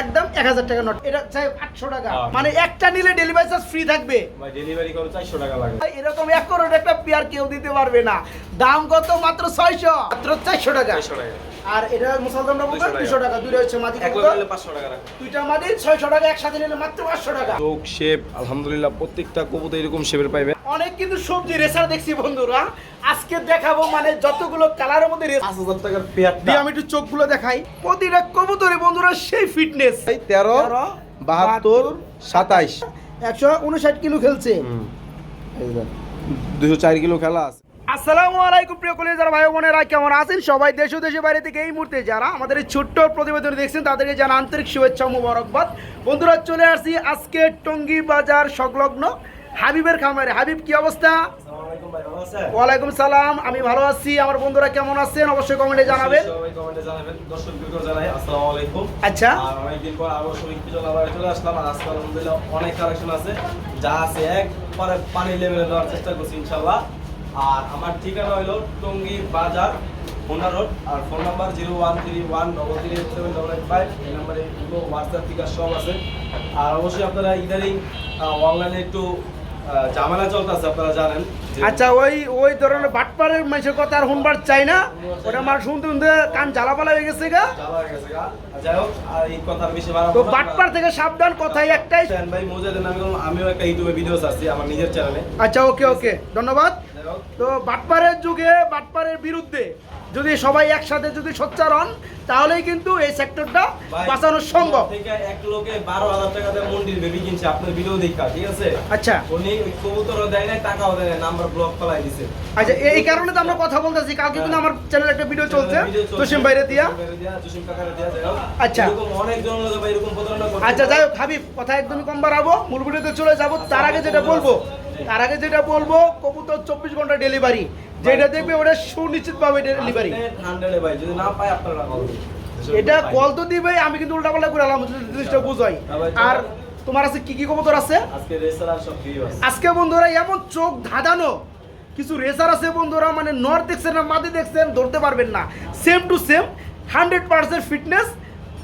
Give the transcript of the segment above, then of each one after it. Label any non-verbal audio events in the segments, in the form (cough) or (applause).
একদম এক হাজার টাকা নোট। এটা চাই আটশো টাকা। মানে একটা নিলে ডেলিভারি চার্জ ফ্রি থাকবে। ডেলিভারি করে চারশো টাকা লাগে। এরকম এক করোড় একটা পেয়ার কেউ দিতে পারবে না। দাম কত মাত্র ছয়শো? মাত্র চারশো টাকা। চারশো টাকা। আর এটা মুসলমানরা বলতে 200 টাকা। দুইটা হচ্ছে মাদি এক কবুতর। নিলে পাঁচশো টাকা দুইটা মাদি ছয়শো টাকা একসাথে নিলে মাত্র পাঁচশো টাকা। চোখ শেপ আলহামদুলিল্লাহ প্রত্যেকটা কবুতর এরকম শেপের পাইবেন অনেক কিন্তু সবজি রেসার দেখছি বন্ধুরা। আজকে দেখাবো মানে যতগুলো কালারের মধ্যে রেস টাকার পেয়ারটা। দিয়ে আমি একটু চোখগুলো দেখাই। প্রতিটা কবুতরে বন্ধুরা সেই ফিটনেস তেরো বাহাত্তর সাতাইশ। একশো উনষাট কিলো খেলছে। দুশো চার কিলো খেলা আছে। আসসালামু আলাইকুম প্রিয় কলেজার ভাই বোনেরা কেমন আছেন? সবাই দেশ ও দেশের বাইরে থেকে এই মুহূর্তে যারা আমাদের এই ছোট্ট প্রতিবেদন দেখছেন তাদেরকে জানা আন্তরিক শুভেচ্ছা মোবারকবাদ। বন্ধুরা চলে আসছি আজকে টঙ্গী বাজার সংলগ্ন হাবিবের খামারে। হাবিব কি অবস্থা? ওয়ালাইকুম সালাম আমি ভালো আছি। আমার বন্ধুরা কেমন আছেন? অবশ্যই কমেন্টে জানাবেন। আচ্ছা। অনেক কালেকশন আছে। যা আছে একবারে পানি লেভেলে দেওয়ার চেষ্টা করছি ইনশাল্লাহ। আর আমার ঠিকানা হলো টঙ্গী বাজার হোন্ডা রোড আর phone number zero one three one double three eight seven double eight five এই নাম্বারে ইমো হোয়াটসঅ্যাপ টিকার সব আছে। আর অবশ্যই আপনারা ইদারিং অনলাইনে একটু ঝামেলা চলতেছে আপনারা জানেন আচ্ছা ওই ওই ধরনের বাটপারের মানুষের কথা আর শুনবার চাই না। ওটা আমার শুনতে শুনতে কান জ্বালাপালা হয়ে গেছে গা। হয়ে গেছে গা। যাই হোক আর এই কথার বেশি তো। বাটপার থেকে সাবধান কথাই একটাই। ভাই মোজাদের নামে কোনো- আমিও একটা ইউটিউবে ভিডিও ছাড়ছি আমার নিজের চ্যানেলে আচ্ছা ওকে ওকে ধন্যবাদ। তো বাটপারের যুগে বাটপারের বিরুদ্ধে যদি সবাই একসাথে যদি সোচ্চার হন তাহলেই কিন্তু এই সেক্টরটা বাঁচানো সম্ভব। এক লোকে বারো হাজার টাকা দিয়ে মন্দির বেবি কিনছে আপনার ভিডিও দেখা ঠিক আছে? আচ্ছা। উনি কবুতরও দেয় নাই টাকাও দেয় নাই নাম্বার ব্লক ফেলাই দিছে। আচ্ছা এই- কারণে তো আমরা কথা বলতেছি কালকে কিন্তু আমার চ্যানেলে একটা ভিডিও চলছে জসিম বাইরে দিয়া, জসিম কাকারে দিয়া। আচ্ছা। লোকে ভাই এরকম প্রতারণা। আচ্ছা যাই হোক হাবিব কথা একদমই কম বাড়াবো মূল ভিডিওতে চলে যাব তার আগে যেটা বলব তার আগে যেটা বলব কবুতর চব্বিশ ঘণ্টা ডেলিভারি যেটা দেখবে ওটা সুনিশ্চিত পাবে ডেলিভারি আপনি 100 এ ভাই যদি না পায় আপনারা এটা কল তো দিবে আমি কিন্তু উল্টা পাল্টা করে আলাম জিনিসটা বুঝাই। আর তোমার আছে কি কি কবুতর আছে? আজকে রেসার আর সব ভিডিও আছে। আজকে বন্ধুরা এমন চোখ ধাঁধানো কিছু রেসার আছে বন্ধুরা মানে নর দেখছেন না মাদি দেখছেন ধরতে পারবেন না। Same to same hundred percent fitness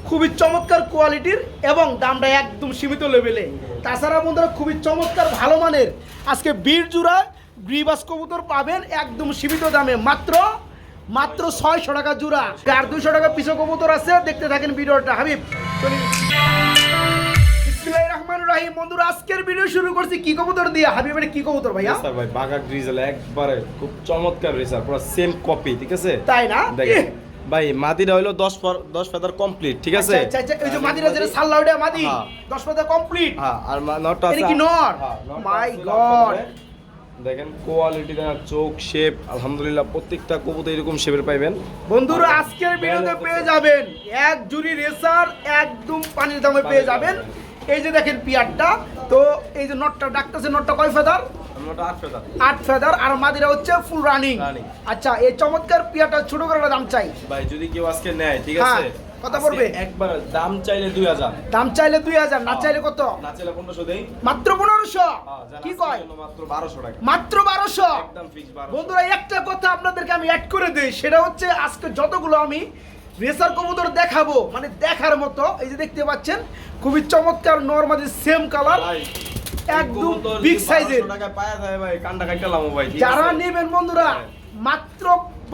খুবই চমৎকার কোয়ালিটির এবং দামটা একদম সীমিত লেভেলে। তাছাড়া বন্ধুরা খুবই চমৎকার ভালো মানের। আজকে বীর জুড়া গ্রিবাস কবুতর পাবেন একদম সীমিত দামে। মাত্র মাত্র ছয়শো টাকা জোড়া। আর দুশো টাকা পিছু কবুতর আছে। দেখতে থাকেন ভিডিওটা। হাবিব চলি। রহিম। বন্ধুরা আজকের ভিডিও শুরু করছি কি কবুতর দিয়ে? হাবিবের কি কবুতর ভাইয়া? ভাই গ্রিজেল একবারে খুব চমৎকার রেসার। পুরো সেম কপি ঠিক আছে? তাই না? ভাই মাদিটা হইল 10 ফর 10 ফেদার কমপ্লিট ঠিক আছে আচ্ছা আচ্ছা আচ্ছা, ওই যে মাদিরা যেটা সাল্লা ওটা মাদি হ্যাঁ। দশ পাতা কমপ্লিট হ্যাঁ আর নটটা আছে কি নর? হ্যাঁ, God! আপনাদের। দেখেন কোয়ালিটি চোখ শেপ আলহামদুলিল্লাহ প্রত্যেকটা কবুতর এরকম শেপের পাইবেন বন্ধুরা আজকের ভিডিওতে পেয়ে যাবেন এক জুড়ি রেসার একদম পানির দামে পেয়ে যাবেন এই যে দেখেন পিয়ারটা তো এই যে নটটা ডাকতেছে নটটা কয় ফেদার নটটা 8 ফেদার আট ফেদার। আর মাদিরা হচ্ছে ফুল রানিং আচ্ছা এই চমৎকার পিয়ারটা ছোট করে দাম চাই। ভাই যদি কেউ আজকে নেয় ঠিক হ্যাঁ, আছে কত পড়বে? একবার দাম চাইলে 2000 দাম চাইলে দুই হাজার না চাইলে কত? না চাইলে 1500 দেই। মাত্র হ্যাঁ, কি কয়? মাত্র 1200 টাকা। মাত্র বারোশো? একদম ফিক্স 1200 বন্ধুরা একটা কথা আপনাদেরকে আমি অ্যাড করে দিই সেটা হচ্ছে আজকে যতগুলো আমি রেসার কবুতর দেখাবো মানে দেখার মতো এই যে দেখতে পাচ্ছেন খুবই চমৎকার নর্মালি সেম কালার একদম বিগ সাইজের big size এর। 1200 টাকা পায়া যায় ভাই কান্ডা কাটলাম ভাই ঠিক যারা? নেবেন বন্ধুরা। মাত্র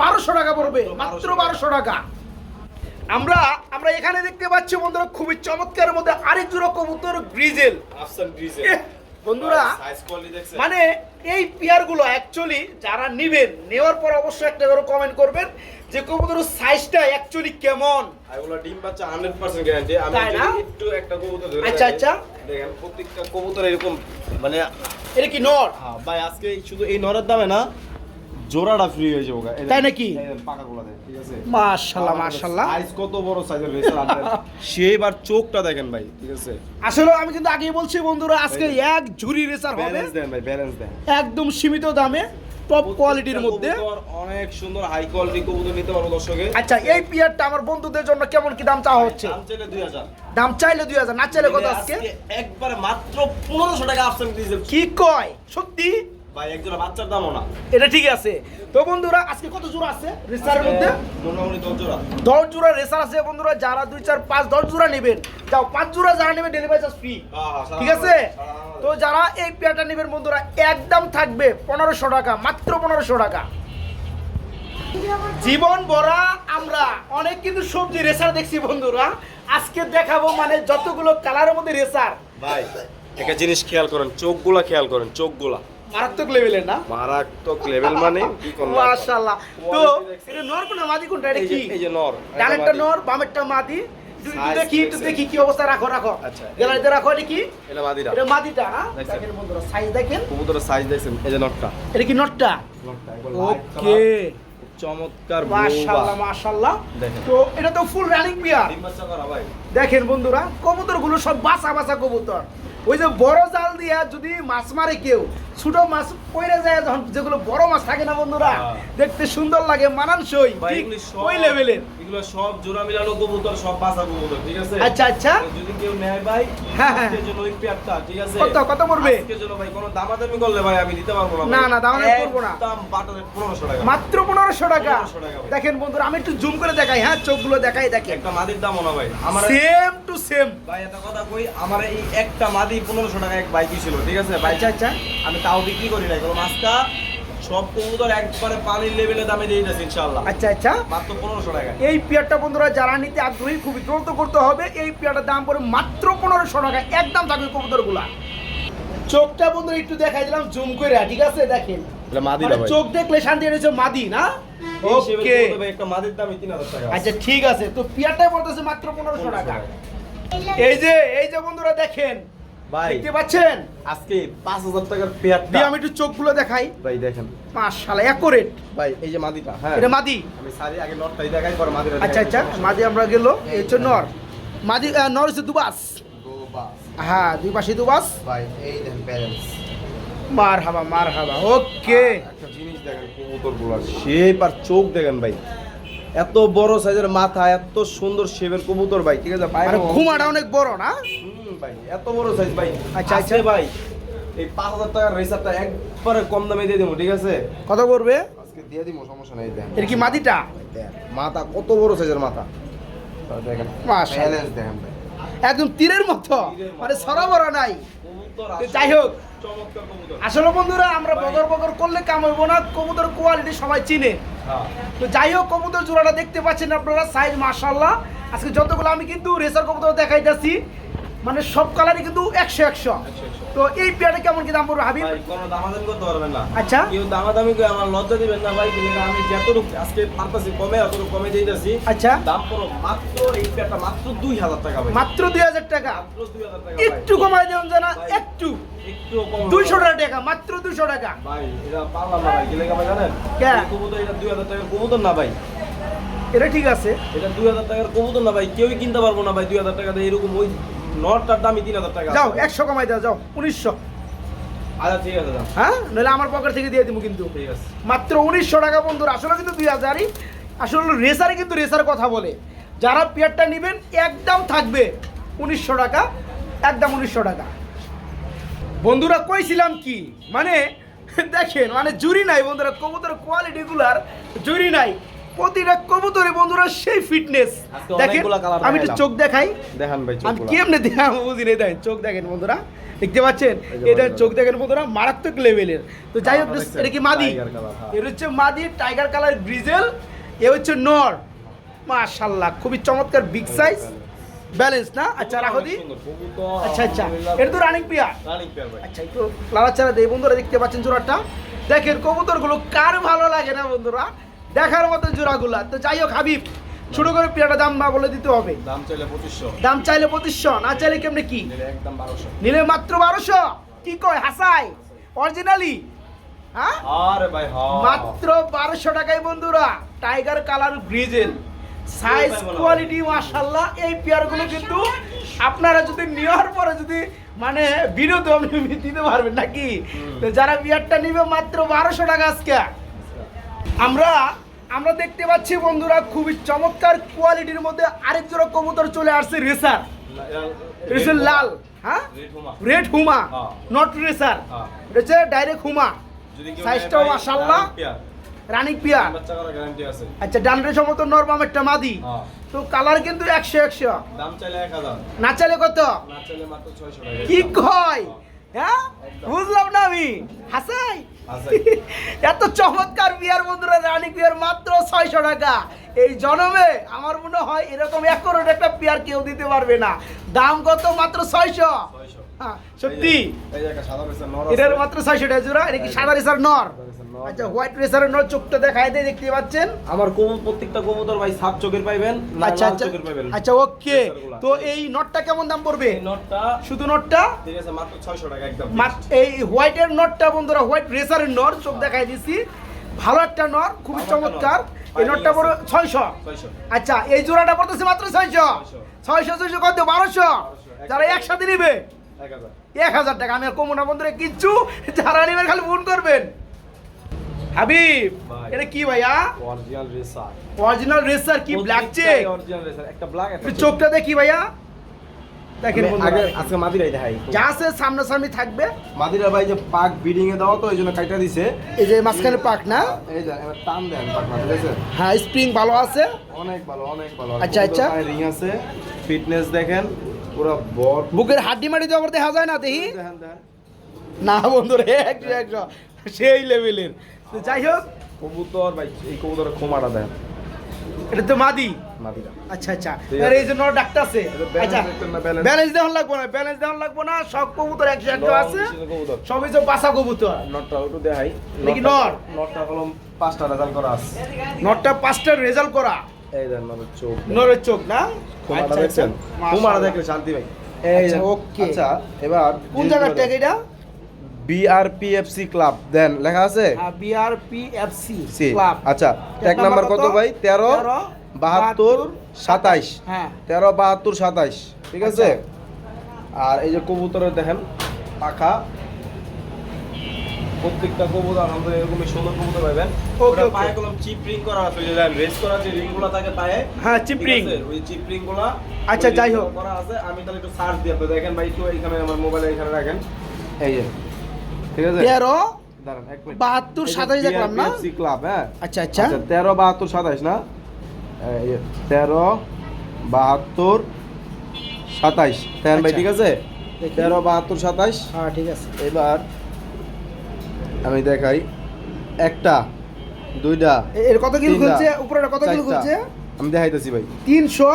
বারোশো টাকা পড়বে মাত্র বারোশো টাকা আমরা আমরা এখানে দেখতে পাচ্ছি বন্ধুরা খুবই চমৎকার মধ্যে আরেক জোড়া কবুতর গ্রিজেল বন্ধুরা মানে এই পেয়ারগুলো অ্যাকচুয়ালি যারা নেবেন নেওয়ার পর অবশ্যই একটা করে কমেন্ট করবেন যে কবুতরের সাইজটা অ্যাকচুয়ালি কেমন? এগুলো ডিম বাচ্চা 100% গ্যারান্টি আমি একটু একটা কবুতর ধরে আচ্ছা, আচ্ছা। দেখেন প্রত্যেকটা কবুতর এরকম মানে এটা কি নর? হ্যাঁ ভাই আজকে শুধু এই নরের দামে না জোড়াটা ফ্রি হয়ে যাবে তাই নাকি? ঠিক আছে? সাইজ কত বড় সাইজের (laughs) সেইবার চোখটা দেখেন ভাই ঠিক আছে? আসলে আমি কিন্তু আগেই বলছি বন্ধুরা আজকে এক ঝুরি রেসার হবে। ব্যালেন্স দেন ভাই ব্যালেন্স দেন। একদম সীমিত দামে টপ কোয়ালিটির মধ্যে। অনেক সুন্দর হাই কোয়ালিটি কবুতর নিতে পারব দর্শকে। আচ্ছা এই পিয়ারটা আমার বন্ধুদের জন্য কেমন কি দাম চাওয়া হচ্ছে? দাম চাইলে 2000 দাম চাইলে দুই হাজার না চাইলে কত আজকে? একবারে মাত্র 1500 টাকা কি কয়? সত্যি? ভাই একজোড়া বাচ্চার দামও না। এটা ঠিক আছে। তো বন্ধুরা আজকে কত জোড়া আছে রেসারের মধ্যে? মোটামুটি দশ জোড়া। দশ জোড়া রেসার আছে বন্ধুরা যারা দুই চার পাঁচ দশ জোড়া নেবেন যাও পাঁচ জোড়া যারা নেবে ডেলিভারি চার্জ ফ্রি ঠিক আছে? তো যারা এই পেয়ারটা নেবেন বন্ধুরা একদম থাকবে পনেরোশো টাকা মাত্র পনেরোশো টাকা। জীবন ভরা আমরা অনেক কিন্তু সবজি রেসার দেখছি বন্ধুরা। আজকে দেখাবো মানে যতগুলো কালারের মধ্যে রেসার। ভাই একটা জিনিস খেয়াল করেন চোখগুলা খেয়াল করেন চোখগুলা। মারাত্মক লেভেলের না? মারাত্মক লেভেল মানে কি মাশাআল্লাহ। তো এটা নর কোনটা? মাদি কোনটা? এটা কি? এই যে নর ডানেরটা নর বামেরটা মাদি? দেখি একটু দেখি কি অবস্থা রাখো রাখো। আচ্ছা। গ্যালারিতে রাখো এটা কি? এটা মাদিরা এটা মাদিটা না? দেখেন বন্ধুরা সাইজ দেখেন। কবুতরের সাইজ দেখছেন? এই যে নটটা। এটা কি নটটা? ওকে। চমৎকার মাশাআল্লাহ মাশাআল্লাহ। তো এটা তো ফুল রানিং বিয়ার দেখেন বন্ধুরা কবুতরগুলো সব বাসা বাসা কবুতর। ওই যে বড় জাল দিয়া যদি মাছ মারে কেউ ছোট মাছ পড়ে যায় যখন যেগুলো বড় মাছ থাকে না বন্ধুরা হ্যাঁ। দেখতে সুন্দর লাগে মানানসই ওই লেভেলের এগুলো সব জোড়া মিলানো কবুতর সব বাসা কবুতর ঠিক আছে? আচ্ছা আচ্ছা। যদি কেউ নেয় ভাই হ্যাঁ, হ্যাঁ। জন্য ওই পেয়ারটা ঠিক আছে? কত কত পড়বে? আজকের জন্য ভাই কোনো দামাদামি করলে ভাই আমি দিতে পারব না না, না, দামাদামি করব না। একদম বাটারে 1500 টাকা। মাত্র পনেরোশো টাকা। 1500 টাকা দেখেন বন্ধুরা আমি একটু জুম করে দেখাই হ্যাঁ? চোখগুলো দেখাই দেখেন। একটা মাদির দাম না ভাই। আমার সেম টু সেম ভাই একটা কথা কই আমার এই একটা মাদি 1500 টাকা এক বাইকই ছিল ঠিক আছে? ভাই আচ্ছা আচ্ছা। আমি তাও বিক্রি করি নাই মাছটা সব কবুতর একবারে পানির লেভেলে দামে দিয়ে ইনশাআল্লাহ। আচ্ছা আচ্ছা। মাত্র 1500 টাকা। এই পেয়ারটা বন্ধুরা যারা নিতে আগ্রহী খুবই দ্রুত করতে হবে। এই পেয়ারটার দাম পড়ে মাত্র পনেরোশো টাকা। একদম থাকবে কবুতরগুলা। চোখটা বন্ধুরা একটু দেখাই দিলাম জুম করে ঠিক আছে? দেখেন। মাদিরা মানে চোখ দেখলে শান্তি এটা মাদি না? ওকে একটা মাদির দামই 3000 টাকা আচ্ছা ঠিক আছে। তো পেয়ারটাই বলতেছে মাত্র পনেরোশো টাকা। এই যে এই যে বন্ধুরা দেখেন। দেখতে পাচ্ছেন? আজকে 5000 টাকার পেয়ারটা। দিয়ে আমি একটু চোখগুলো দেখাই। ভাই দেখেন। মাশাআল্লাহ অ্যাকোরেট ভাই এই যে মাদিটা হ্যাঁ। এটা মাদি। আমি সারি আগে দেখাই পরে আচ্ছা আচ্ছা মাদি আমরা গেল এই হচ্ছে নর। মাদি নর হচ্ছে দুবাস। হ্যাঁ দুই পাশে দুবাস। ভাই এই ব্যালেন্স মার হাবা মার হাবা ওকে একটা জিনিস দেখেন কবুতরগুলো শেপ আর চোখ দেখেন ভাই। এত বড় সাইজের মাথা এত সুন্দর শেপের কবুতর ভাই ঠিক আছে? আর ঘুমাটা অনেক বড় না? ভাই এত বড় সাইজ ভাই। আচ্ছা, আচ্ছা। ভাই এই পাঁচ হাজার টাকার রেসারটা একবারে কম দামে দিয়ে দেবো ঠিক আছে? কত করবে আজকে দিয়ে দিব সমস্যা নেই দেন। এর কি মাদিটা মাথা কত বড় সাইজের মাথা? দেখেন ব্যালেন্স দেখেন ভাই। একদম তীরের মতো মানে সরবরা নাই। যাই হোক আসলে বন্ধুরা আমরা বগর বগর করলে কাম হইব না কবুতর কোয়ালিটি সবাই চিনে। হ্যাঁ। তো যাই হোক কবুতর জোড়াটা দেখতে পাচ্ছেন আপনারা সাইজ মাশাল্লাহ আজকে যতগুলো আমি কিন্তু রেসার কবুতর দেখাইতেছি মানে সব কালারই কিন্তু একশো একশো। তো এই পেয়ারটা কেমন কি দাম পড়বে হাবিব? কোনো দামাদামি করতে পারবেন না। আচ্ছা। কেউ দামাদামি করে আমার লজ্জা দিবেন না ভাই কিন্তু আমি যতটুকু আজকে পারতাছি কমে অতটুকু কমে দিতেছি। আচ্ছা। দাম পড়ো মাত্র এই পেয়ারটা মাত্র দুই হাজার টাকা ভাই। মাত্র দুই হাজার টাকা। মাত্র দুই হাজার টাকা একটু কমাই দেবেন জানা একটু। দুইশো টাকা মাত্র দুইশো টাকা। ভাই এটা পারলাম না ভাই গেলে কেমন জানেন? কে? এই কবুতর এটা দুই হাজার টাকার কবুতর না ভাই। এটা ঠিক আছে। এটা দুই হাজার টাকার কবুতর না ভাই কেউই কিনতে পারব না ভাই দুই হাজার টাকা দিয়ে এরকম ওই নটটার দামই তিন হাজার টাকা যাও একশো কমাই দাও যাও উনিশশো। আচ্ছা ঠিক আছে হ্যাঁ? নাহলে আমার পকেট থেকে দিয়ে দিব কিন্তু। ঠিক আছে। মাত্র উনিশশো টাকা বন্ধুরা আসলে কিন্তু দুই হাজারই আসলে রেসারে কিন্তু রেসার কথা বলে। যারা পেয়ারটা নেবেন একদম থাকবে উনিশশো টাকা একদম উনিশশো টাকা। বন্ধুরা কইছিলাম কি? মানে দেখেন মানে জুরি নাই বন্ধুরা কবুতর কোয়ালিটিগুলার জুরি নাই। প্রতিটা কবুতরে বন্ধুরা সেই ফিটনেস দেখেন আমি একটু চোখ দেখাই। দেখান ভাই আমি। কেমনে দেখা বুঝি নাই? দেখেন চোখ দেখেন বন্ধুরা। দেখতে পাচ্ছেন? এটা চোখ দেখেন বন্ধুরা মারাত্মক লেভেলের তো যাই হোক এটা কি মাদি? হ্যাঁ। এর হচ্ছে মাদি টাইগার কালার গ্রিজেল এ হচ্ছে নর। মাশাল্লাহ খুবই চমৎকার বিগ সাইজ ব্যালেন্স না? আচ্ছা রাখো দি। আচ্ছা আচ্ছা। এটা তো রানিং pair আচ্ছা একটু লাড়াচাড়া দেই। বন্ধুরা দেখতে পাচ্ছেন জোড়াটা। দেখেন কবুতরগুলো কার ভালো লাগে না বন্ধুরা? দেখার মতো জোড়াগুলা। তো যাই হোক হাবিব ছোট করে পিয়াটা দাম না বলে দিতে হবে। দাম চাইলে পঁচিশশো। দাম চাইলে পঁচিশশো না চাইলে কেমনে কি? একদম বারোশো। নিলে মাত্র বারোশো? কি কয় হাসাই? অরিজিনালি? হ্যাঁ? আরে ভাই মাত্র বারোশো টাকায় বন্ধুরা tiger colour grizzle. Size. Quality মাশাল্লাহ এই পেয়ারগুলো কিন্তু আপনারা যদি নেওয়ার পরে যদি মানে বিরোধ দিতে পারবেন নাকি? তো যারা বিয়ারটা নিবে মাত্র বারোশো টাকা আজকে। আমরা আমরা দেখতে পাচ্ছি বন্ধুরা খুবই চমৎকার কোয়ালিটির মধ্যে আরেক জোড়া কবুতর চলে আসছে রেসার। রেসার লাল হ্যাঁ? রেড হুমা। হুমা হ্যাঁ। Not racer. হ্যাঁ। ডাইরেক্ট হুমা। সাইজটাও মাশাআল্লাহ। রানিক পিয়ার বাচ্চা করার গ্যারান্টি আছে। আচ্ছা ডানরে সমত নরমাম একটা মাদি। হ্যাঁ। তো কালার কিন্তু একশো একশো। দাম চাইলে এক হাজার। না চাইলে কত? না চাইলে মাত্র ছয়শো টাকা। কি কয়? হ্যাঁ? বুঝলাম না আমি। হাসাই। (laughs) এত চমৎকার বিয়ার বন্ধুরা রানী বিয়ার মাত্র ছয়শো টাকা। এই জনমে আমার মনে হয় এরকম এক করোড় একটা পেয়ার কেউ দিতে পারবে না। দাম কত? মাত্র ছয়শো। হ্যাঁ, সত্যি। এটার মাত্র ছয়শো টাকা জোড়া এটা কি সাদা রেসার নর। আচ্ছা হোয়াইট রেসারের চোখটা দেখায় দেয় দেখতে পাচ্ছেন? আমার কবুতর প্রত্যেকটা কবুতর ভাই সাত চোখের পাইবেন আচ্ছা আচ্ছা। পাইবেন। আচ্ছা ওকে তো এই নটটা কেমন দাম পড়বে? নটটা শুধু নটটা ঠিক আছে মাত্র ছয়শো টাকা একদম এই হোয়াইটের নটটা বন্ধুরা হোয়াইট রেসারের নর চোখ দেখাই দিছি। ভালো একটা নর খুবই চমৎকার। এই নটটা বড় ছয়শো। আচ্ছা এই জোড়াটা পড়তেছে মাত্র ছয়শো। ছয়শো। ছয়শো কত? বারোশো। যারা একসাথে নিবে? এক হাজার। এক হাজার টাকা। আমি আর কমো না বন্ধুরা কিচ্ছু যারা নিবেন খালি ফোন করবেন। হাবিব এটা কি ভাইয়া? অরিজিনাল রেসার অরিজিনাল রেসার কি? ব্ল্যাক চেক অরিজিনাল রেসার একটা ব্ল্যাক একটা একটু চোখটা দেখি ভাইয়া। দেখেন আগে আজকে মাদিরাই দেখাই। যা আছে সামনাসামনি থাকবে। মাদিরা ভাই যে পাক বিডিং এ দেওয়া তো দিছে। এই যে মাঝখানে পাক না? এই যে এবার টান দেন পাক না ঠিক আছে? হ্যাঁ স্প্রিং ভালো আছে। অনেক ভালো অনেক ভালো। আচ্ছা, আচ্ছা। রিং আছে। ফিটনেস দেখেন পুরো বর বুকের হাড্ডি মাটি তো আবার দেখা যায় না দেখি? না একশো একশো। সেই লেভেলের তো যাই হোক। কবুতর ভাই এই কবুতরের খোমাটা দেন। এটা তো মাদি? মাদিরা আচ্ছা আচ্ছা। আর এই যে ডাক্তার আছে। আচ্ছা দেখতেন না, balance? ব্যালেন্স দেওয়ার লাগবো না ব্যালেন্স দেওয়ার লাগবো না। সব কবুতর একশো একশো আছে। সবই তো বাসা কবুতর। নটটা একটু দেখাই। দেখি নটটা- নটটা হলো পাঁচটা রেজাল্ট করা আছে। নটটা পাঁচটার রেজাল্ট করা। এই দেন নরের চোখ। নরের চোখ না? আচ্ছা, দেখছেন? আচ্ছা। দেখলে শান্তি ভাই। এই আচ্ছা, আচ্ছা এবার কোন জায়গার ট্যাগ এটা? বিআরপিএফসি ক্লাব দেন লেখা আছে? বিআরপিএফসি ক্লাব আচ্ছা ট্যাগ নাম্বার কত? ভাই? তেরো বাহাত্তর সাতাইশ। হ্যাঁ। তেরো বাহাত্তর সাতাইশ। ঠিক আছে? আর এই যে কবুতরের দেখেন পাখা। প্রত্যেকটা কবুতর আলহামদুলিল্লাহ এরকমই সুন্দর কবুতর পাবেন okay. পায়ে কলম চিপ রিং করা আছে যে রেস করা যে রিংগুলো থাকে পায়ে। হ্যাঁ, ring। আছে? ওই চিপ রিংগুলা আচ্ছা, যাই হোক। করা আছে। আমি তাহলে একটু সার্চ দিয়ে আপনি দেখেন ভাই একটু এখানে আমার মোবাইলে এখানে রাখেন। এই যে। ঠিক আছে? তেরো দাঁড়ান এক মিনিট বাহাত্তর সাতাইশ দেখলাম না? ক্লাব হ্যাঁ। আচ্ছা আচ্ছা। আচ্ছা তেরো বাহাত্তর সাতাইশ না? তেরো বাহাত্তর সাতাইশ তেন ভাই। ঠিক আছে? তেরো বাহাত্তর সাতাইশ হ্যাঁ ঠিক আছে। এবার আমি দেখাই। একটা দুইটা এর কত কিলো খেলছে? উপরে কত কিলো। খেলছে? আমি দেখাইতেছি ভাই। তিনশো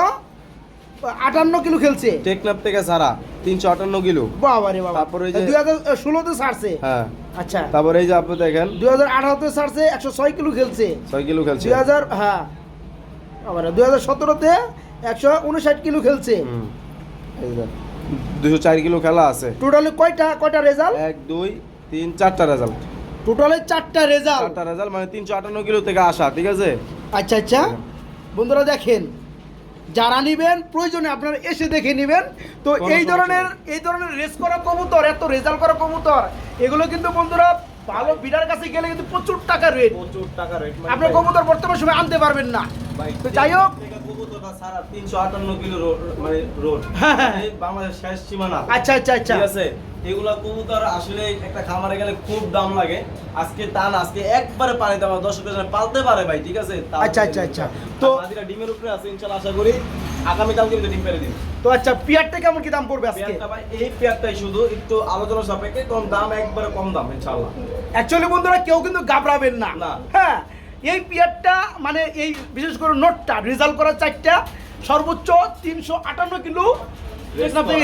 আটান্ন কিলো খেলছে। টেকনাপ থেকে সারা তিনশো আটান্ন কিলো। বাবা রে বাবা। তারপরে যে- দুই হাজার ষোলোতে ছাড়ছে? হ্যাঁ। আচ্ছা। তারপরে এই যে আপনি দেখেন। দুই হাজার আঠারোতে ছাড়ছে একশো ছয় কিলো খেলছে। ছয় কিলো খেলছে। দুই হাজার হ্যাঁ। আবার দুই হাজার সতেরোতে একশো উনষাট কিলো খেলছে। দুশো চার কিলো খেলা আছে। টোটালি কয়টা কয়টা রেজাল্ট এক দুই তিন চারটা রেজাল্ট টোটালি চারটা রেজাল্ট চারটা রেজাল্ট মানে তিনশো আটান্ন কিলো থেকে আসা ঠিক আছে? আচ্ছা আচ্ছা। বন্ধুরা দেখেন যারা নিবেন প্রয়োজনে আপনারা এসে দেখে নেবেন। তো এই ধরনের এই ধরনের রেস করা কবুতর এত রেজাল্ট করা কবুতর এগুলো কিন্তু বন্ধুরা ভালো বিডার কাছে গেলে কিন্তু প্রচুর টাকা রেট প্রচুর টাকা রেট আপনার কবুতর বর্তমান সময় আনতে পারবেন না। তো যাই হোক। তিনশো আটান্ন কিলো রোড মানে রোড হ্যাঁ, হ্যাঁ। বাংলাদেশ শেষ সীমানা। আচ্ছা আচ্ছা আচ্ছা। ঠিক আছে? এগুলা কবুতর আসলে একটা খামারে গেলে খুব দাম লাগে। আজকে টান আজকে একবারে আমার দশ হাজার পালতে পারে ভাই ঠিক আছে? আচ্ছা, আচ্ছা, আচ্ছা। তো ডিমের উপরে আছে ইনশাল্লাহ আশা করি। আগামীকালকে কিন্তু ডিম পেরে দিন তো আচ্ছা পিয়ারটা কেমন কি দাম পড়বে আজকে? পেয়ারটা ভাই এই পেয়ারটাই শুধু একটু আলোচনা সাপেক্ষে কম দাম একবারে কম দাম ইনশাল্লাহ অ্যাকচুয়ালি বন্ধুরা কেউ কিন্তু ঘাবড়াবেন না। না। হ্যাঁ এই পিয়ারটা মানে এই বিশেষ করে নোটটা রেজাল্ট করা চারটা সর্বোচ্চ তিনশো আটান্ন কিলো।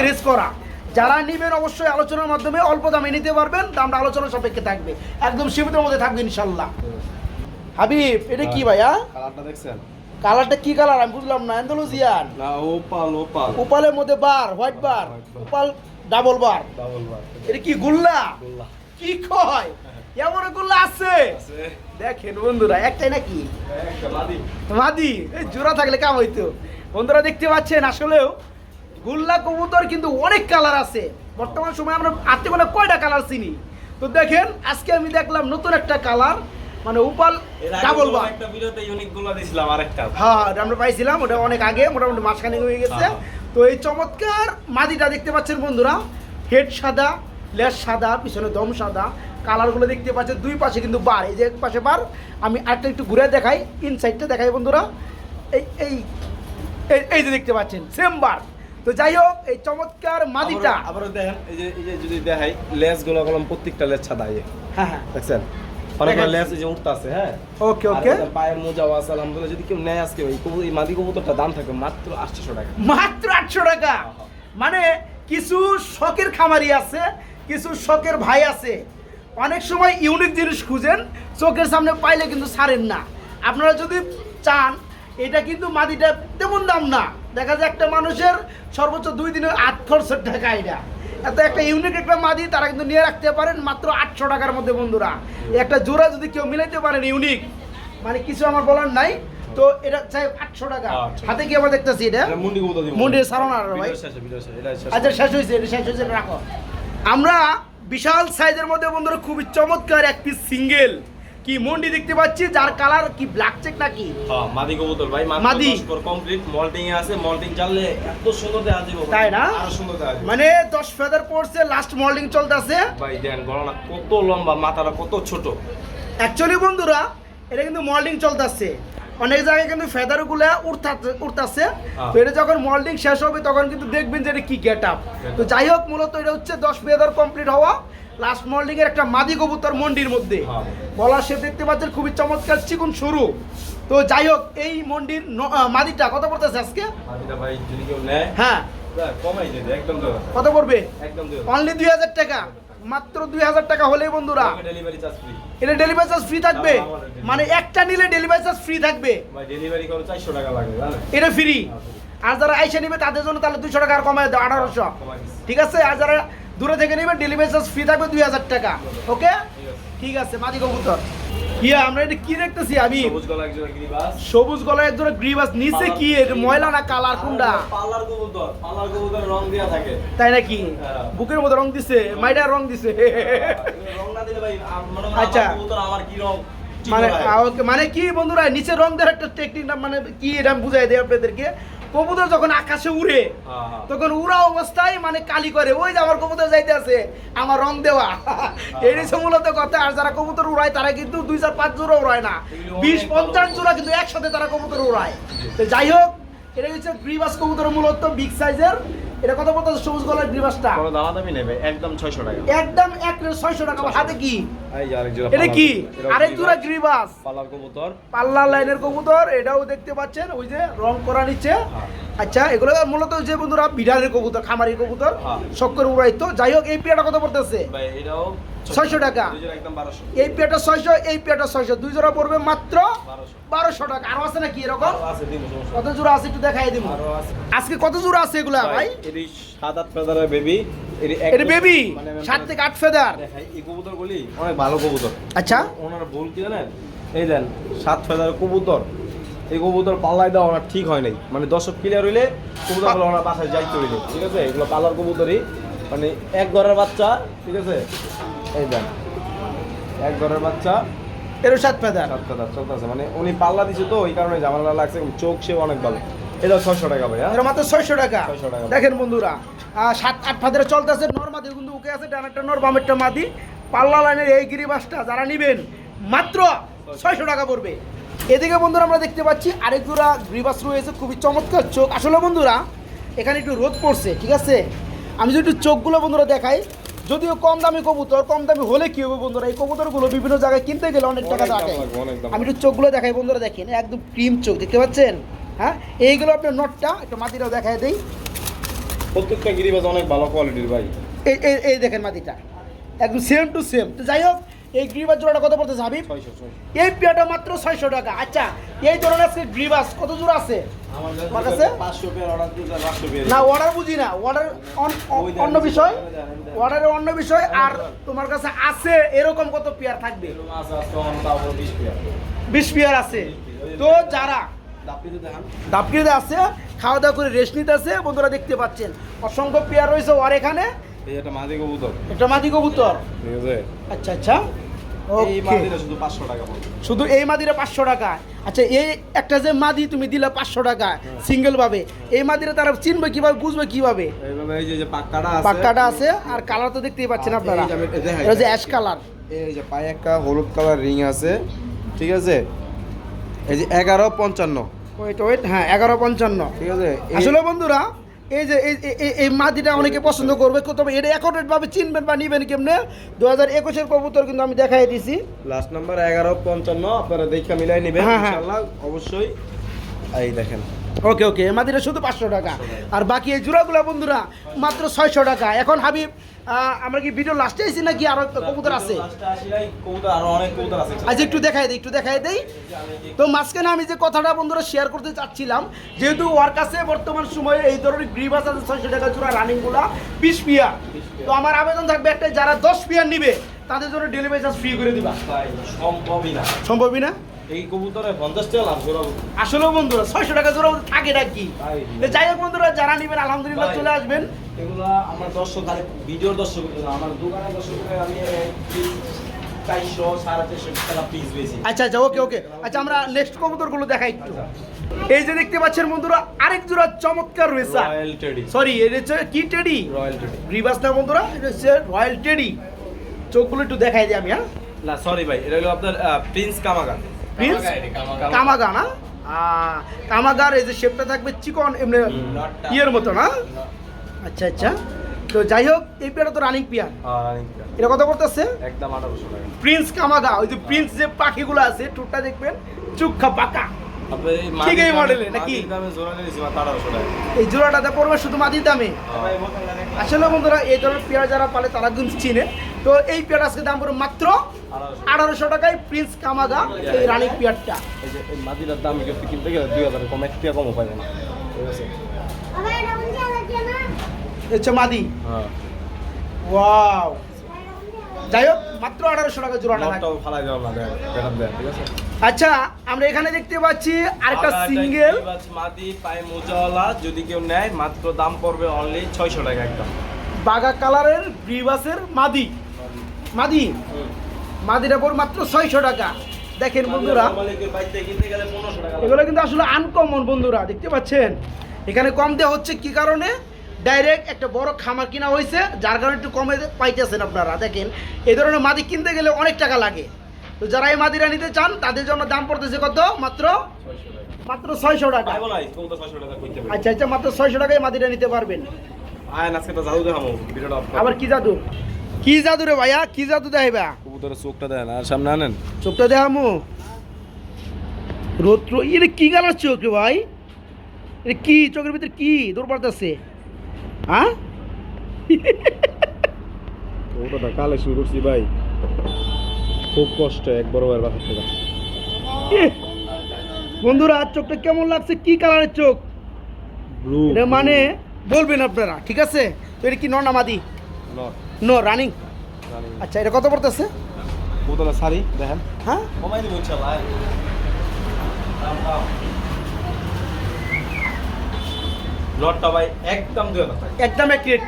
রেস করা। যারা নেবেন অবশ্যই আলোচনার মাধ্যমে অল্প দামে নিতে পারবেন দামটা আলোচনা সাপেক্ষে থাকবে। একদম সীমিতের মধ্যে থাকবে ইনশাল্লাহ। হাবিব এটা কি ভাইয়া? কালারটা দেখছেন? কালারটা কি কালার? আমি বুঝলাম না। অ্যান্ডালুজিয়ান না ওপাল ওপাল। উপালের মধ্যে bar white bar. Opal double bar. Double bar. এটা কি গুল্লা? কি কয়? এমন গুল্লা আছে? দেখেন বন্ধুরা একটাই নাকি? মাদি। মাদি। এই জোড়া থাকলে কাম হইতো। বন্ধুরা দেখতে পাচ্ছেন আসলেও গুল্লা কবুতর কিন্তু অনেক কালার আছে। বর্তমান সময় আমরা হাতে গোনা কয়টা কালার চিনি? তো দেখেন আজকে আমি দেখলাম নতুন একটা কালার মানে উপাল ডাবল বার একটা ভিডিওতে ইউনিকগুলো দিছিলাম আরেকটা। হ্যাঁ ওটা আমরা পাইছিলাম ওটা অনেক আগে মোটামুটি মাসখানেক হয়ে গেছে। হ্যাঁ। তো এই চমৎকার মাদিটা দেখতে পাচ্ছেন বন্ধুরা হেড সাদা লেস সাদা পিছনে দম সাদা কালারগুলো দেখতে পাচ্ছেন দুই পাশে কিন্তু বার এই যে এক পাশে বার আমি আরেকটা একটু ঘুরে দেখাই ইনসাইডটা দেখাই বন্ধুরা এই এই- এই যে দেখতে পাচ্ছেন সেম বার। তো যাই হোক এই চমৎকার মাদিটা। আবারও- আবারও দেখেন এই যে এই যে যদি দেখাই লেসগুলো কলম প্রত্যেকটা লেস যে। হ্যাঁ হ্যাঁ। দেখছেন? দেখেন। লেস যে উঠতে আছে হ্যাঁ? ওকে ওকে। পায়ের মোজা আছে আলহামদুলিল্লাহ। যদি কেউ নেয় আজকে ওই এই মাদি কবুতরটা দাম থাকবে মাত্র আটশো টাকা। মাত্র আটশো টাকা। মানে কিছু শখের খামারি আছে কিছু শখের ভাই আছে। অনেক সময় ইউনিক জিনিস খুঁজেন চোখের সামনে পাইলে কিন্তু ছাড়েন না। আপনারা যদি চান এটা কিন্তু মাদিটা তেমন দাম না। দেখা যায় একটা মানুষের সর্বোচ্চ দুই দিনের আট খরচের টাকা এটা। এত একটা ইউনিক একটা মাদি তারা কিন্তু নিয়ে রাখতে পারেন মাত্র আটশো টাকার মধ্যে বন্ধুরা। একটা জোড়া যদি কেউ মিলাইতে পারেন ইউনিক মানে কিছু আমার বলার নাই। তো এটা চাই আটশো টাকা। আচ্ছা। হাতে কি আমরা দেখতেছি এটা? মুন্ডির সারো ভাই। আচ্ছা শেষ হয়েছে এটা শেষ হয়েছে রাখো। আমরা বিশাল সাইজের মধ্যে বন্ধুরা খুবই চমৎকার এক পিস সিঙ্গেল কি মন্ডি দেখতে পাচ্ছি? যার কালার কি ব্ল্যাক চেক নাকি? হ্যাঁ মাদি কবুতর ভাই মাদি। 10 কমপ্লিট মল্টিং এ আছে মল্টিং চাললে এত সুন্দর দেখা যাবে তাই না? আরও সুন্দর দেখা যাবে মানে দশ ফেদার পড়ছে লাস্ট মল্ডিং চলতেছে। ভাই দেন গণনা কত লম্বা মাথাটা কত ছোট। অ্যাকচুয়ালি বন্ধুরা এটা কিন্তু মল্ডিং চলতেছে। অনেক জায়গায় কিন্তু ফেদারগুলো উঠতে উঠতেছে। তো এটা যখন মল্ডিং শেষ হবে তখন কিন্তু দেখবেন যে এটা কি গেট আপ তো যাই হোক মূলত এটা হচ্ছে দশ ফেদার কমপ্লিট হওয়া। লাস্ট মল্ডিং এর একটা মাদি কবুতর মন্ডির মধ্যে। হ্যাঁ। গলার শেপ দেখতে পাচ্ছেন খুবই চমৎকার চিকুন সরু। তো যাই হোক এই মন্ডির মাদিটা কত পড়তেছে আজকে? হ্যাঁ। দিয়ে দেয়, কত পড়বে? অনলি দুই হাজার টাকা। মাত্র দুই হাজার টাকা হলেই বন্ধুরা। এটা ডেলিভারি চার্জ ফ্রি থাকবে। মানে একটা নিলে ডেলিভারি চার্জ ফ্রি থাকবে? ভাই ডেলিভারি করে 400 টাকা লাগে জানেন? এটা ফ্রি আর যারা আইসা নিবে তাদের জন্য তাহলে দুশো টাকা আর কমায় দাও আঠারোশো। ঠিক আছে? আর যারা দূরে থেকে নেবে ডেলিভারি চার্জ ফ্রি থাকবে দুই হাজার টাকা। ওকে? ঠিক আছে। মাদি কবুতর। ইয়া আমরা এটা কি দেখতেছি আমি সবুজ গলা একজন গিরিবাস একজোড়া নিচে কি ময়লা না কালার কোনটা? পার্লার কবুতর পার্লার কবুতর রং দেয়া থাকে। তাই নাকি? হ্যাঁ। বুকের মধ্যে রং দিছে মাইডা রং দিছে। রং না দিলে ভাই মনে হয় আচ্ছা। কবুতর আমার কি রং মানে মানে কি বন্ধুরা নিচে রং দেওয়ার একটা টেকনিক মানে কি এটা বুঝাই দেয় আপনাদেরকে। কবুতর যখন আকাশে উড়ে হ্যাঁ, হ্যাঁ। তখন উড়া অবস্থায় মানে কালি করে। ওই যে আমার কবুতর যাইতে আছে আমার রং দেওয়া। এই হচ্ছে মূলত কথা আর যারা কবুতর উড়ায় তারা কিন্তু দুই চার পাঁচ জোড়া উড়ায় না। বিশ পঞ্চাশ জোড়া কিন্তু একসাথে তারা কবুতর উড়ায়। তো যাই হোক এটা হচ্ছে গ্রিবাস কবুতর মূলত বিগ সাইজের। এটা কত বলতে সবুজ গলার গ্রিবাসটা কোনো দামাদামি নেবে একদম 600 টাকা। একদম এক ছয়শো টাকা হাতে কি? এটা কি? আরে জোড়া গ্রিবাস। পার্লার কবুতর। পাল্লা লাইনের কবুতর এটাও দেখতে পাচ্ছেন ওই যে রং করা নিচ্ছে। হ্যাঁ। আচ্ছা এগুলো মূলত ওই যে বন্ধুরা বিড়ালের কবুতর খামারের কবুতর হ্যাঁ। শক্কর উড়াইতো যাই হোক এই পিয়াটা কত পড়তেছে? ভাই এটাও 600 টাকা। দুই জোড়া একদম 1200 এই পেয়াটা ছয়শো এই পেয়াটা ছয়শো। দুই জোড়া পড়বে মাত্র বারোশো। টাকা। আরও আছে নাকি এরকম? কত জোড়া আছে একটু দেখাই দিব। আজকে কত জোড়া আছে এগুলা ভাই সাত আট ফেদারের বেবি এটা বেবি সাত থেকে আট ফেদার? এই কবুতর গুলি অনেক ভালো কবুতর। আচ্ছা। ওনারা ভুল কি জানেন? এই দেন সাত ফেদার কবুতর। এই কবুতর পাল্লাই দেওয়া ওনার ঠিক হয় নাই। মানে দর্শক ক্লিয়ার হইলে কবুতর ওনার বাসায় যাইতে হইলে ঠিক আছে? এগুলো পাল্লার কবুতরই। মানে এক ঘরের বাচ্চা ঠিক আছে? এই দেন। এক ঘরের বাচ্চা। এরও সাত ফেদার সাত ফেদার চলতেছে। মানে উনি পাল্লা দিছে তো এই কারণে ঝামেলা লাগছে চোখ সে অনেক ভালো। এটা ছয়শো টাকা ভাই হ্যাঁ? এর মাত্র ছয়শো টাকা। 600 টাকা। দেখেন বন্ধুরা সাত আট ফাদের চলতেছে। নর্মাদি কিন্তু ওকে আছে ডানারটা নর বামেরটা মাদি। পাল্লা লাইনের এই গিরিবাসটা যারা নিবেন মাত্র ছয়শো টাকা পড়বে। এদিকে বন্ধুরা আমরা দেখতে পাচ্ছি আরেক জোড়া গ্রিবাস রয়েছে খুবই চমৎকার চোখ। আসলে বন্ধুরা এখানে একটু রোদ পড়ছে ঠিক আছে? আমি যদি একটু চোখগুলো বন্ধুরা দেখাই যদিও কম দামি কবুতর কম দামি হলে কি হবে বন্ধুরা? এই কবুতরগুলো বিভিন্ন জায়গায় কিনতে গেলে অনেক টাকা লাগে। আমি একটু চোখগুলো দেখাই বন্ধুরা দেখেন একদম ক্রিম চোখ দেখতে পাচ্ছেন? হ্যাঁ? এইগুলো আপনার নটটা একটু মাটিটাও দেখাই দেই। প্রত্যেকটা গিরিবাজ অনেক ভালো কোয়ালিটির ভাই। এই এই দেখেন মাটিটা। একদম সেম টু সেম তো যাই হোক এই গ্রিবাস জোড়াটা কত পড়তেছে হাবিব? এই পেয়ারটা মাত্র ছয়শো টাকা। আচ্ছা এই ধরনের আজকে গ্রিবাস কত জোড়া আছে? আমার কাছে? না অর্ডার বুঝি না। অর্ডার অন্য বিষয়। অর্ডারের অন্য বিষয় আর তোমার কাছে আছে এরকম কত পেয়ার থাকবে? বিশ পেয়ার। আছে। তো যারা দাপকিতে আছে খাওয়া দাওয়া করে রেস্ট নিতে আছে বন্ধুরা দেখতে পাচ্ছেন। অসংখ্য পেয়ার রয়েছে ওর এখানে। একটা মাদি কবুতর। একটা মাদি কবুতর। ঠিক আছে। আচ্ছা আচ্ছা। এই মাদিটা শুধু পাঁচশো টাকা শুধু এই মাদিরা পাঁচশো টাকা। আচ্ছা এই একটা যে মাদি তুমি দিলে পাঁচশো টাকা সিঙ্গেল ভাবে এই মাদিরা তারা চিনবে কীভাবে বুঝবে কীভাবে? এইভাবে এই যে যে পাক্কাটা আছে। পাক্কাটা আছে আর কালার তো দেখতেই পাচ্ছেন আপনারা। এই যে এটা যে অ্যাশ কালার এই যে পায়ে একটা হলুদ কালার রিং আছে ঠিক আছে? এই যে এগারো পঞ্চান্ন। ওয়েট ওয়েট হ্যাঁ এগারো পঞ্চান্ন। ঠিক আছে? আসলে বন্ধুরা এই যে এই- মাদিটা অনেকে পছন্দ করবে তবে এটা অ্যাকোরেট ভাবে চিনবেন বা নিবেন কেমনে? দু হাজার একুশের কবুতর কিন্তু আমি দেখাই দিছি। লাস্ট নাম্বার এগারো পঞ্চান্ন আপনারা দেখা মিলাই নেবেন হ্যাঁ, হ্যাঁ। অবশ্যই এই দেখেন। ওকে ওকে মাদিরা শুধু পাঁচশো টাকা। আর বাকি এই জোড়াগুলো বন্ধুরা মাত্র ছয়শো টাকা। এখন হাবিব আমরা কি ভিডিও লাস্টে আছি নাকি আরও কবুতর আছে? আছে আচ্ছা একটু দেখাই দিই একটু দেখাই দিই। তো মাঝখানে আমি যে কথাটা বন্ধুরা শেয়ার করতে চাচ্ছিলাম যেহেতু ওর কাছে বর্তমান সময়ে এই ধরনের গ্রিবাস আছে ছয়শো টাকা জোড়া রানিংগুলা বিশ পিয়া। তো আমার আবেদন থাকবে একটা যারা দশ পিয়ার নিবে তাদের জন্য ডেলিভারি চার্জ ফ্রি করে দিবা। সম্ভবই না। সম্ভবই না? এই কবুতরে পঞ্চাশ টাকা লাভ বন্ধুরা ছয়শো টাকা জোড়া থাকে নাকি? যাই হোক বন্ধুরা যারা নিবেন আলহামদুলিল্লাহ চলে আসবেন। এগুলা আমার দর্শক খালি ভিডিওর দর্শক আমার দোকানের দর্শক আমি আচ্ছা আচ্ছা ওকে ওকে। আচ্ছা আমরা নেক্সট কবুতরগুলো দেখাই একটু। এই যে দেখতে পাচ্ছেন বন্ধুরা আরেক জোড়া চমৎকার রয়েছে রয়্যাল টেডি সরি হচ্ছে কি টেডি রয়্যাল টেডি গ্রিবাস না বন্ধুরা এটা হচ্ছে রয়্যাল টেডি চোখগুলো একটু দেখাই দিই আমি হ্যাঁ? না সরি ভাই এটা হলো আপনার প্রিন্স কামাগান প্রিন্স কামাগা না? আহ, কামাগার এই যে শেপটা থাকবে চিকন এমনি ইয়ের মতো না? আচ্ছা আচ্ছা। তো যাই হোক এই পেয়ারা তো রানিং পেয়ার। এটা কত করতেছে? একদম আঠারোশো টাকা। প্রিন্স কামাগা ওই যে প্রিন্স যে পাখিগুলো আছে টুকটা দেখবেন চুক্ষা পাকা। ঠিক এই নাকি? এই জোড়াটাতে পড়বে শুধু দামে। আসলে বন্ধুরা এই ধরনের পেয়ারা যারা পালে তারা কিন্তু চিনে। তো এই পেয়ারা আজকে দাম পড়বে মাত্র আঠারোশো টাকায় প্রিন্স কামাগা এই রানিং পেয়ারটা। এই যে এই দাম কিন্তু কিনতে গেলে দুই হাজার কম এক টাকা কমও না। ঠিক আছে? এই হচ্ছে মাদি। হ্যাঁ। ওয়াও। যাই হোক মাত্র আঠারোশো টাকা আছে? আচ্ছা আমরা এখানে দেখতে পাচ্ছি আরেকটা সিঙ্গেল। মাদি পায়ে মোজাওয়ালা যদি কেউ নেয় মাত্র দাম পড়বে অনলি ছয়শো টাকা একদম। বাগা কালারের গ্রিবাসের মাদি। মাদি? মাদিটা পড়বে মাত্র ছয়শো টাকা। দেখেন বন্ধুরা এগুলো কিন্তু আসলে আনকমন বন্ধুরা দেখতে পাচ্ছেন? এখানে কম দেওয়া হচ্ছে কি কারণে? ডাইরেক্ট একটা বড় খামার কিনা হয়েছে যার কারণে একটু কমে পাইতেছেন আপনারা। দেখেন এই ধরনের মাদি কিনতে গেলে অনেক টাকা লাগে। তো যারা এই মাদিরা নিতে চান তাদের জন্য দাম পড়তেছে কত? মাত্র মাত্র ছয়শো টাকা। আচ্ছা আচ্ছা মাত্র ছয়শো টাকায় মাদিরা নিতে পারবেন। আবার কি জাদু? কি জাদু রে ভাইয়া? কি জাদু দেখাইবা? কবুতরের চোখটা দেন আর সামনে আনেন। চোখটা দেখামু রৌদ্র এটা কি গালার চোখ রে ভাই? এটা কি? চোখের ভিতরে কি? দৌড় পারতেছে হ্যাঁ কবুতরটা কালে শুরু করছি ভাই। খুব কষ্ট এক বড় ভাইয়ের বাসা থেকে! বন্ধুরা চোখটা কেমন লাগছে? কি কালারের চোখ? ব্লু এটা মানে বলবেন আপনারা ঠিক আছে? তো এটা কি নর নামাদি নো রানিং আচ্ছা এটা কত পড়তেছে? শাড়ি দেখেন। হ্যাঁ? কমাই দিব। লটটা ভাই একদম দুই হাজার টাকা। একদম এক রেট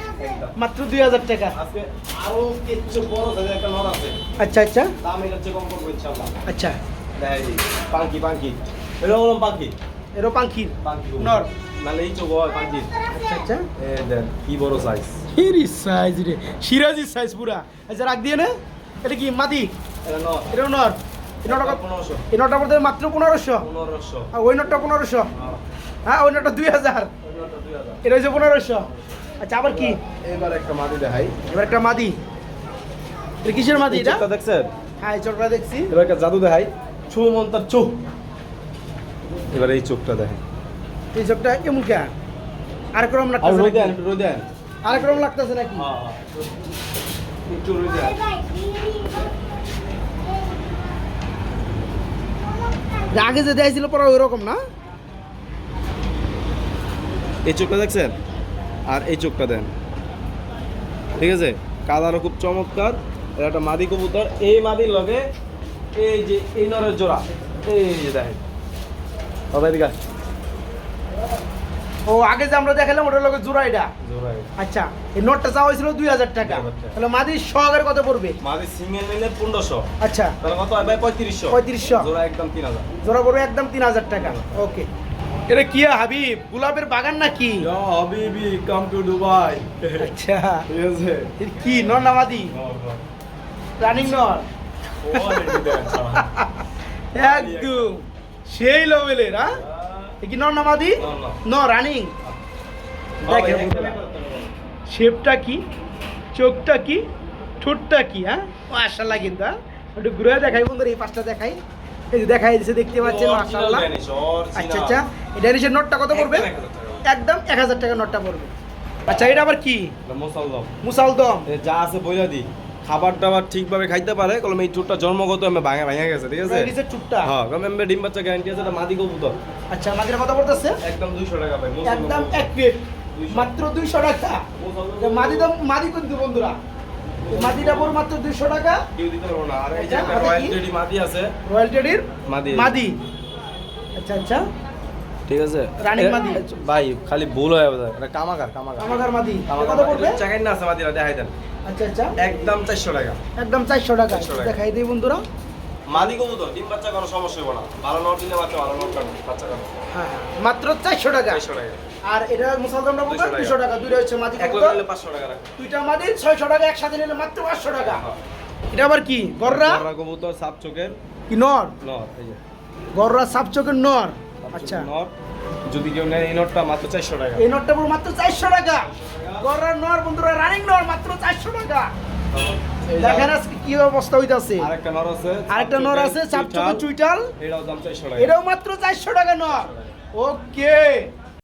মাত্র দুই হাজার টাকা। আজকে আরও কিছু বড় সাইজের একটা লট আছে। আচ্ছা আচ্ছা। দাম এটা হচ্ছে কম করব ইনশাআল্লাহ আচ্ছা। দেখাই পাঙ্কি পাঙ্কি। বললাম পাঙ্কি? এরও পাঙ্খির পাঙ্কি নর। নাহলে এই চোখ হয় পাঙ্কি। আচ্ছা আচ্ছা। এ দেন কি বড় সাইজ হিরি সাইজ রে। সিরাজি সাইজ পুরা। আচ্ছা রাখ দিয়ে নে। এটা কি মাদি এটা নর। এই নটা কত- পনেরোশো। এই নটা মাত্র পনেরোশো? পনেরোশো। আর ওই নটটা পনেরোশো? হ্যাঁ। ওই নটটা দুই হাজার। এটা হচ্ছে পনেরোশো। আচ্ছা আবার কি? এবার একটা মাটি দেখাই। এবার একটা মাদি এটা কিসের মাদি এটা? দেখছেন? হ্যাঁ এই চোখটা দেখছি। এবার একটা জাদু দেখাই। চৌ মন্তার চোখ এবার এই চোখটা দেখেন এই চোখটা কেমন কে? আরেক রকম লাগতেছে রোদ দেন নাকি? একটু আরেক রকম লাগতেছে নাকি? একটু রোদ আগে যে দেখাইছিল পরে ওইরকম না? এই চোখটা দেখছেন? আর এই চোখটা দেন। ঠিক আছে? কালারও খুব চমৎকার। এটা একটা মাদি কবুতর। এই মাদির লগে এই যে এই নরের জোড়া। এই যে দেখেন। ও আগে যে আমরা দেখালাম ওটার লগে জোড়া এটা আচ্ছা এই নোটটা চাওয়া হয়েছিল দুই হাজার টাকা। 2000 টাকা। তাহলে মাদি সহকারে কত পড়বে? মাদি সিঙ্গেল নিলে পনেরোশো। আচ্ছা। তাহলে কত হয় ভাই? পঁয়ত্রিশশো। পঁয়ত্রিশশো। জোড়া একদম তিন হাজার। জোড়া পড়বে একদম তিন হাজার টাকা। ওকে। এটা কি হাবিব? গোলাপের বাগান নাকি? হাবিবি কাম টু দুবাই আচ্ছা। কি? নর না মাদি? রানিং নর। একদম। সেই লেভেলের হ্যাঁ? এ কি নর না মাদি। ন রানিং। দেখেন শেপটা কি? চোখটা কি? ঠোঁটটা কি হ্যাঁ? মাশাল্লাহ কিন্তু হ্যাঁ? একটু ঘুরে দেখাই বন্ধুরা এই পাঁচটা দেখাই। এই যে দেখাই দিচ্ছে দেখতে পাচ্ছেন মাশাল্লাহ আচ্ছা আচ্ছা। এটা নিচের নোটটা কত পড়বে? একদম এক হাজার টাকা নোটটা পড়বে। আচ্ছা এটা আবার কি? মুসাল্লাম। মুসালদম যা আছে বইলা দি। খাবার টাবার ঠিকভাবে খাইতে পারে কলম এই চুটটা জন্মগত আমি ভাঙা ভাঙা গেছে ঠিক আছে? নিচের চুপটা হ্যাঁ কলম এমবে ডিম বাচ্চা গ্যারান্টি আছে এটা মাদি কবুতর। আচ্ছা মাদিরা কত পড়তেছে? একদম 200 টাকা ভাই একদম এক প্লেট মাত্র দুইশো টাকা? যে মাদি দাম মাদি কিন্তু বন্ধুরা? মাদিটা পড়বে মাত্র দুইশো টাকা? কেউ দিতে পারব না। আর এই যে আচ্ছা, রয়্যাল কি? টেডি মাদি আছে। রয়্যাল টেডির মাদি। মাদি। আচ্ছা আচ্ছা। ঠিক আছে। রানিং মাদি। ভাই খালি ভুল হয়ে যাবে। এটা কামাকার কামাকার আমাদের মাদি। কামাকার কত পড়বে? চাকাই না আছে মাদিরা দেখাই দেন। আচ্ছা আচ্ছা। একদম 400 টাকা। একদম চারশো টাকা। দেখাই দিই বন্ধুরা। মাদি কবুতর ডিম বাচ্চা কোনো সমস্যা হবে না। ভালো নট দিলে বাচ্চা ভালো নট কাটবে বাচ্চা কাটবে। হ্যাঁ হ্যাঁ, মাত্র চারশো টাকা। 400 টাকা। আর এটা মুসালদামটা বলতে 200 টাকা। দুশো টাকা। দুইটা হচ্ছে মাদি এক 500 টাকা দুইটা মাদি ছয়শো টাকা। একসাথে নিলে মাত্র পাঁচশো টাকা। এটা আবার কি? গররা? গররা কবুতর সাপ চোখের। কি নর? নট এই যে। গররা সাপ চোখের নর। আচ্ছা। চোখের যদি কেউ নেয় এই নটটা মাত্র 400 টাকা। এই নটটা পুরো মাত্র চারশো টাকা। গররার নর বন্ধুরা রানিং নর মাত্র চারশো টাকা। দেখেন আজকে কি অবস্থা হইতাছে। আরেকটা নর আছে আরেকটা নর আছে চাপ চোখে চুইটাল এটাও দাম 400 টাকা। এটাও মাত্র চারশো টাকা নর। ওকে